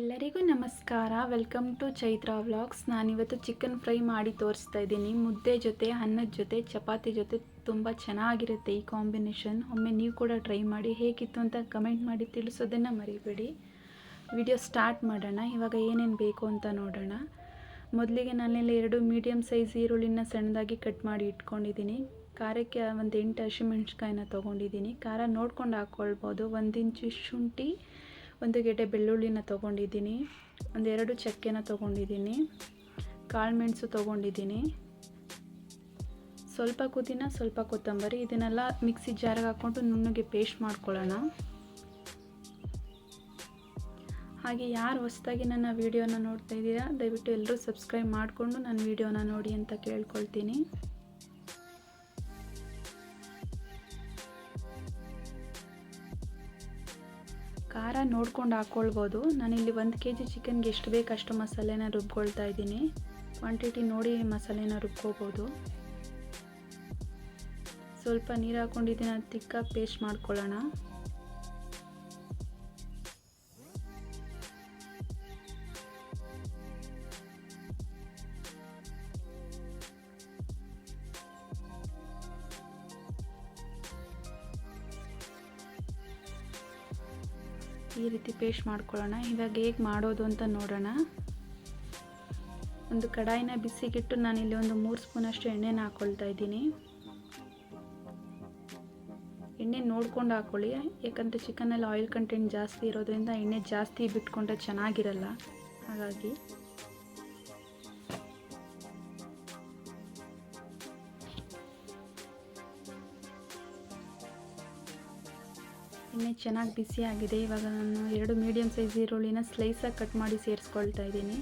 ಎಲ್ಲರಿಗೂ ನಮಸ್ಕಾರ. Welcome to Chaitra vlogs ನಾನಿವತ್ತು ಚಿಕನ್ ಫ್ರೈ ಮಾಡಿ ತೋರಿಸ್ತಾ ಇದ್ದೀನಿ. ಮುದ್ದೆ ಜೊತೆ, ಅನ್ನದ ಜೊತೆ, ಚಪಾತಿ ಜೊತೆ ತುಂಬ ಚೆನ್ನಾಗಿರುತ್ತೆ ಈ ಕಾಂಬಿನೇಷನ್ ಒಮ್ಮೆ ನೀವು ಕೂಡ ಟ್ರೈ ಮಾಡಿ ಹೇಗಿತ್ತು ಅಂತ ಕಮೆಂಟ್ ಮಾಡಿ ತಿಳಿಸೋದನ್ನು ಮರಿಬೇಡಿ. ವಿಡಿಯೋ ಸ್ಟಾರ್ಟ್ ಮಾಡೋಣ. ಇವಾಗ ಏನೇನು ಬೇಕು ಅಂತ ನೋಡೋಣ. ಮೊದಲಿಗೆ ನಾನೆಲ್ಲ ಎರಡು ಮೀಡಿಯಮ್ ಸೈಜ್ ಈರುಳ್ಳಿನ ಸಣ್ಣದಾಗಿ ಕಟ್ ಮಾಡಿ ಇಟ್ಕೊಂಡಿದ್ದೀನಿ. ಖಾರಕ್ಕೆ ಒಂದು ಎಂಟು ಹಸಿಮೆಣ್ಸಿಕಾಯಿನ ತೊಗೊಂಡಿದ್ದೀನಿ. ಖಾರ ನೋಡ್ಕೊಂಡು ಹಾಕ್ಕೊಳ್ಬೋದು ಒಂದು ಇಂಚು ಶುಂಠಿ ಒಂದು ಗೆಡ್ಡೆ ಬೆಳ್ಳುಳ್ಳಿನ ತೊಗೊಂಡಿದ್ದೀನಿ, ಒಂದೆರಡು ಚಕ್ಕೆನ ತೊಗೊಂಡಿದ್ದೀನಿ, ಕಾಳು ಮೆಣಸು ತೊಗೊಂಡಿದ್ದೀನಿ. ಸ್ವಲ್ಪ ಕುದಿನ, ಸ್ವಲ್ಪ ಕೊತ್ತಂಬರಿ, ಇದನ್ನೆಲ್ಲ ಮಿಕ್ಸಿ ಜಾರಿಗೆ ಹಾಕ್ಕೊಂಡು ನುಣ್ಣಗೆ ಪೇಸ್ಟ್ ಮಾಡ್ಕೊಳ್ಳೋಣ. ಹಾಗೆ ಯಾರು ಹೊಸದಾಗಿ ನನ್ನ ವೀಡಿಯೋನ ನೋಡ್ತಾ ಇದ್ದೀರಾ, ದಯವಿಟ್ಟು ಎಲ್ಲರೂ ಸಬ್ಸ್ಕ್ರೈಬ್ ಮಾಡಿಕೊಂಡು ನನ್ನ ವೀಡಿಯೋನ ನೋಡಿ ಅಂತ ಕೇಳ್ಕೊಳ್ತೀನಿ. ಖಾರ ನೋಡ್ಕೊಂಡು ಹಾಕ್ಕೊಳ್ಬೋದು ನಾನಿಲ್ಲಿ ಒಂದು ಕೆ ಜಿ ಚಿಕನ್ಗೆ ಎಷ್ಟು ಬೇಕು ಅಷ್ಟು ಮಸಾಲೆನ ರುಬ್ಕೊಳ್ತಾ ಇದ್ದೀನಿ. ಕ್ವಾಂಟಿಟಿ ನೋಡಿ ಮಸಾಲೆನ ರುಬ್ಕೋಬೋದು. ಸ್ವಲ್ಪ ನೀರು ಹಾಕ್ಕೊಂಡಿದ್ದೀನಿ ಅದು ತಿಕ್ಕ ಪೇಸ್ಟ್ ಮಾಡ್ಕೊಳ್ಳೋಣ. ಈ ರೀತಿ ಪೇಸ್ಟ್ ಮಾಡ್ಕೊಳ್ಳೋಣ. ಇವಾಗ ಹೇಗೆ ಮಾಡೋದು ಅಂತ ನೋಡೋಣ. ಒಂದು ಕಡಾಯಿನ ಬಿಸಿಗಿಟ್ಟು ನಾನು ಇಲ್ಲಿ ಒಂದು ಮೂರು ಸ್ಪೂನಷ್ಟು ಎಣ್ಣೆನ ಹಾಕ್ಕೊಳ್ತಾ ಇದ್ದೀನಿ. ಎಣ್ಣೆ ನೋಡ್ಕೊಂಡು ಹಾಕ್ಕೊಳ್ಳಿ ಯಾಕಂದರೆ ಚಿಕನಲ್ಲಿ ಆಯಿಲ್ ಕಂಟೆಂಟ್ ಜಾಸ್ತಿ ಇರೋದ್ರಿಂದ ಎಣ್ಣೆ ಜಾಸ್ತಿ ಬಿಟ್ಕೊಂಡ್ರೆ ಚೆನ್ನಾಗಿರಲ್ಲ. ಹಾಗಾಗಿ ಎಣ್ಣೆ ಚೆನ್ನಾಗಿ ಬಿಸಿ ಆಗಿದೆ. ಇವಾಗ ನಾನು ಎರಡು ಮೀಡಿಯಮ್ ಸೈಜ್ ಈರುಳ್ಳಿನ ಸ್ಲೈಸಾಗಿ ಕಟ್ ಮಾಡಿ ಸೇರಿಸ್ಕೊಳ್ತಾ ಇದ್ದೀನಿ.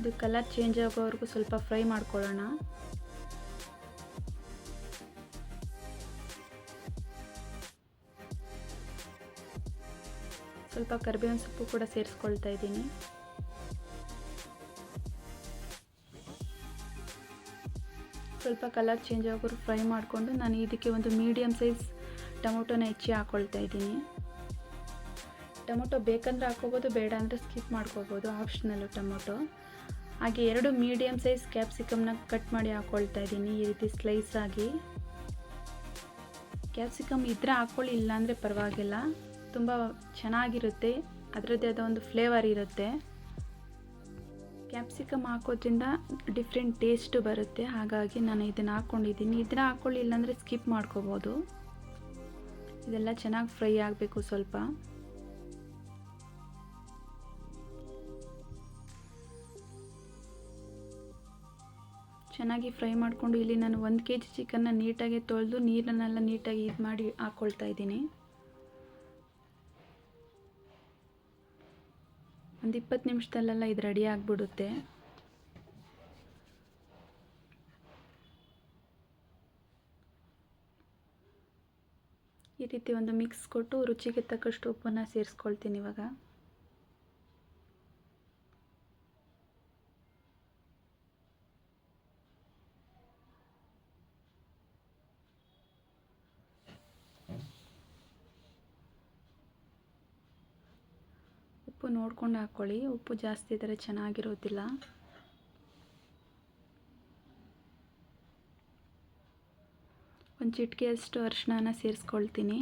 ಇದು ಕಲರ್ ಚೇಂಜ್ ಆಗೋವರೆಗೂ ಸ್ವಲ್ಪ ಫ್ರೈ ಮಾಡ್ಕೊಳ್ಳೋಣ. ಸ್ವಲ್ಪ ಕರಿಬೇವಿನ ಸೊಪ್ಪು ಕೂಡ ಸೇರಿಸ್ಕೊಳ್ತಾ ಇದ್ದೀನಿ. ಸ್ವಲ್ಪ ಕಲರ್ ಚೇಂಜ್ ಆಗೋರು ಫ್ರೈ ಮಾಡಿಕೊಂಡು ನಾನು ಇದಕ್ಕೆ ಒಂದು ಮೀಡಿಯಮ್ ಸೈಜ್ ಟೊಮೊಟೊನ ಹೆಚ್ಚಿ ಹಾಕ್ಕೊಳ್ತಾ ಇದ್ದೀನಿ. ಟೊಮೊಟೊ ಬೇಕಂದ್ರೆ ಹಾಕೋಬೋದು ಬೇಡ ಅಂದರೆ ಸ್ಕಿಪ್ ಮಾಡ್ಕೋಬೋದು ಆಪ್ಷನಲ್ಲು ಟೊಮೊಟೊ. ಹಾಗೆ ಎರಡು ಮೀಡಿಯಮ್ ಸೈಜ್ ಕ್ಯಾಪ್ಸಿಕಮ್ನ ಕಟ್ ಮಾಡಿ ಹಾಕ್ಕೊಳ್ತಾ ಇದ್ದೀನಿ ಈ ರೀತಿ ಸ್ಲೈಸ್ ಆಗಿ. ಕ್ಯಾಪ್ಸಿಕಮ್ ಇದ್ರೆ ಹಾಕ್ಕೊಳ್ಳಿ ಇಲ್ಲಾಂದರೆ ಪರವಾಗಿಲ್ಲ. ತುಂಬ ಚೆನ್ನಾಗಿರುತ್ತೆ, ಅದರದ್ದೇ ಆದ ಒಂದು ಫ್ಲೇವರ್ ಇರುತ್ತೆ. ಕ್ಯಾಪ್ಸಿಕಮ್ ಹಾಕೋದ್ರಿಂದ ಡಿಫ್ರೆಂಟ್ ಟೇಸ್ಟು ಬರುತ್ತೆ, ಹಾಗಾಗಿ ನಾನು ಇದನ್ನು ಹಾಕ್ಕೊಂಡಿದ್ದೀನಿ ಇದನ್ನ ಹಾಕ್ಕೊಳ್ಳಿ ಇಲ್ಲಾಂದರೆ ಸ್ಕಿಪ್ ಮಾಡ್ಕೋಬೋದು. ಇದೆಲ್ಲ ಚೆನ್ನಾಗಿ ಫ್ರೈ ಆಗಬೇಕು ಸ್ವಲ್ಪ. ಚೆನ್ನಾಗಿ ಫ್ರೈ ಮಾಡಿಕೊಂಡು ಇಲ್ಲಿ ನಾನು ಒಂದು ಕೆ ಜಿ ಚಿಕನ್ನ ನೀಟಾಗಿ ತೊಳೆದು ನೀರನ್ನೆಲ್ಲ ನೀಟಾಗಿ ಇದು ಮಾಡಿ ಹಾಕ್ಕೊಳ್ತಾ ಇದ್ದೀನಿ. ಒಂದು ಇಪ್ಪತ್ತು ನಿಮಿಷದಲ್ಲೆಲ್ಲ ಇದು ರೆಡಿ ಆಗಿಬಿಡುತ್ತೆ. ಈ ರೀತಿ ಒಂದು ಮಿಕ್ಸ್ ಕೊಟ್ಟು ರುಚಿಗೆ ತಕ್ಕಷ್ಟು ಉಪ್ಪನ್ನು ಸೇರಿಸ್ಕೊಳ್ತೀನಿ ಇವಾಗ. ಉಪ್ಪು ನೋಡ್ಕೊಂಡು ಹಾಕ್ಕೊಳ್ಳಿ ಉಪ್ಪು ಜಾಸ್ತಿ ಇದ್ದರೆ ಚೆನ್ನಾಗಿರೋದಿಲ್ಲ. ಒಂದು ಚಿಟಿಕೆಯಷ್ಟು ಅರಿಶಿನ ಸೇರಿಸ್ಕೊಳ್ತೀನಿ.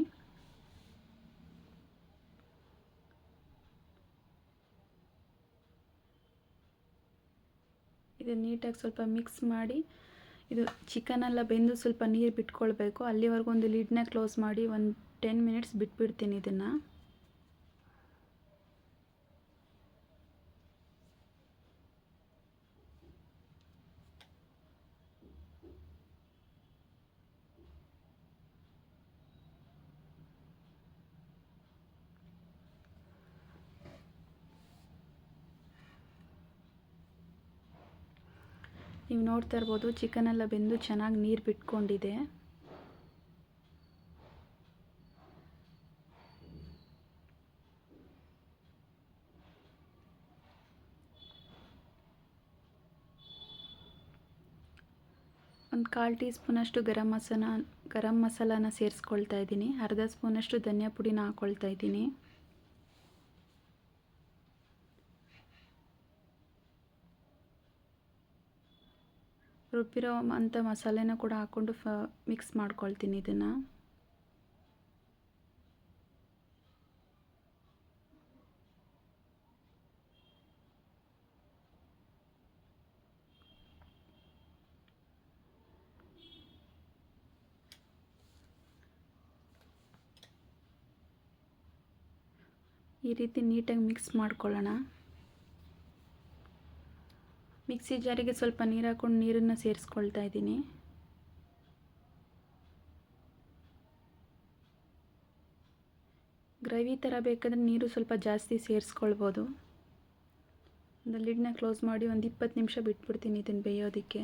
ಇದು ನೀಟಾಗಿ ಸ್ವಲ್ಪ ಮಿಕ್ಸ್ ಮಾಡಿ, ಇದು ಚಿಕನೆಲ್ಲ ಬೆಂದು ಸ್ವಲ್ಪ ನೀರು ಬಿಟ್ಕೊಳ್ಬೇಕು. ಅಲ್ಲಿವರೆಗೂ ಒಂದು ಲಿಡ್ನ ಕ್ಲೋಸ್ ಮಾಡಿ ಒಂದು ಟೆನ್ ಮಿನಿಟ್ಸ್ ಬಿಟ್ಬಿಡ್ತೀನಿ ಇದನ್ನು. ನೀವು ನೋಡ್ತಾ ಇರ್ಬೋದು, ಚಿಕನೆಲ್ಲ ಬೆಂದು ಚೆನ್ನಾಗಿ ನೀರು ಬಿಟ್ಕೊಂಡಿದೆ. ಒಂದು ಕಾಲು ಟೀ ಸ್ಪೂನಷ್ಟು ಗರಂ ಮಸಾಲ ಗರಂ ಮಸಾಲಾನ ಸೇರಿಸ್ಕೊಳ್ತಾ ಇದ್ದೀನಿ. ಅರ್ಧ ಸ್ಪೂನಷ್ಟು ಧನಿಯಾ ಪುಡಿನ ಹಾಕ್ಕೊಳ್ತಾ ಇದ್ದೀನಿ. ರುಬ್ಬಿರೋ ಅಂಥ ಮಸಾಲೆನ ಕೂಡ ಹಾಕ್ಕೊಂಡು ಫ ಮಿಕ್ಸ್ ಮಾಡ್ಕೊಳ್ತೀನಿ ಇದನ್ನು. ಈ ರೀತಿ ನೀಟಾಗಿ ಮಿಕ್ಸ್ ಮಾಡ್ಕೊಳ್ಳೋಣ. ಮಿಕ್ಸಿ ಜಾರಿಗೆ ಸ್ವಲ್ಪ ನೀರು ಹಾಕ್ಕೊಂಡು ನೀರನ್ನು ಸೇರಿಸ್ಕೊಳ್ತಾ ಇದ್ದೀನಿ. ಗ್ರೇವಿ ಥರ ಬೇಕಾದರೆ ನೀರು ಸ್ವಲ್ಪ ಜಾಸ್ತಿ ಸೇರಿಸ್ಕೊಳ್ಬೋದು. ಒಂದು ಲಿಡ್ನ ಕ್ಲೋಸ್ ಮಾಡಿ ಒಂದು ಇಪ್ಪತ್ತು ನಿಮಿಷ ಬಿಟ್ಬಿಡ್ತೀನಿ ಇದನ್ನು ಬೇಯೋದಕ್ಕೆ.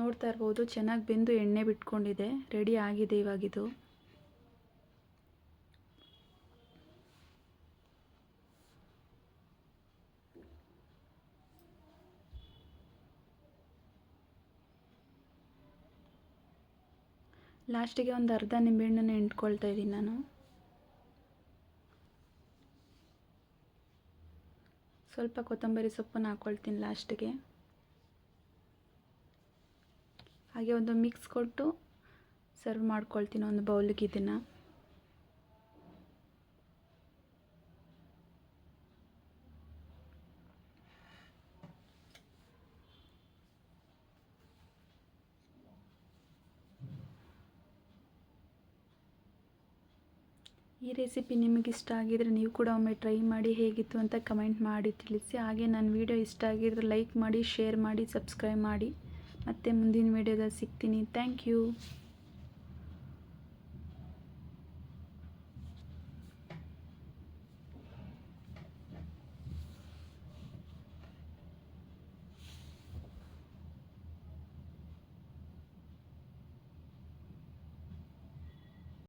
ನೋಡ್ತಾ ಇರ್ಬೋದು, ಚೆನ್ನಾಗಿ ಬೆಂದು ಎಣ್ಣೆ ಬಿಟ್ಕೊಂಡಿದೆ. ರೆಡಿ ಆಗಿದೆ ಇವಾಗಿದು. ಲಾಸ್ಟಿಗೆ ಒಂದು ಅರ್ಧ ನಿಂಬೆಹಣ್ಣನ್ನು ಎಂಟ್ಕೊಳ್ತಾ ಇದ್ದೀನಿ ನಾನು. ಸ್ವಲ್ಪ ಕೊತ್ತಂಬರಿ ಸೊಪ್ಪನ್ನು ಹಾಕ್ಕೊಳ್ತೀನಿ ಲಾಸ್ಟಿಗೆ. ಹಾಗೆ ಒಂದು ಮಿಕ್ಸ್ ಕೊಟ್ಟು ಸರ್ವ್ ಮಾಡ್ಕೊಳ್ತೀನಿ ಒಂದು ಬೌಲಿಗೆ ಇದನ್ನು. ಈ ರೆಸಿಪಿ ನಿಮಗೆ ಇಷ್ಟ ಆಗಿದರೆ ನೀವು ಕೂಡ ಒಮ್ಮೆ ಟ್ರೈ ಮಾಡಿ ಹೇಗಿತ್ತು ಅಂತ ಕಮೆಂಟ್ ಮಾಡಿ ತಿಳಿಸಿ. ಹಾಗೆ ನನ್ನ ವಿಡಿಯೋ ಇಷ್ಟ ಆಗಿದ್ರೆ ಲೈಕ್ ಮಾಡಿ ಶೇರ್ ಮಾಡಿ ಸಬ್ಸ್ಕ್ರೈಬ್ ಮಾಡಿ. ಮತ್ತೆ ಮುಂದಿನ ವಿಡಿಯೋದಲ್ಲಿ ಸಿಗ್ತೀನಿ. Thank you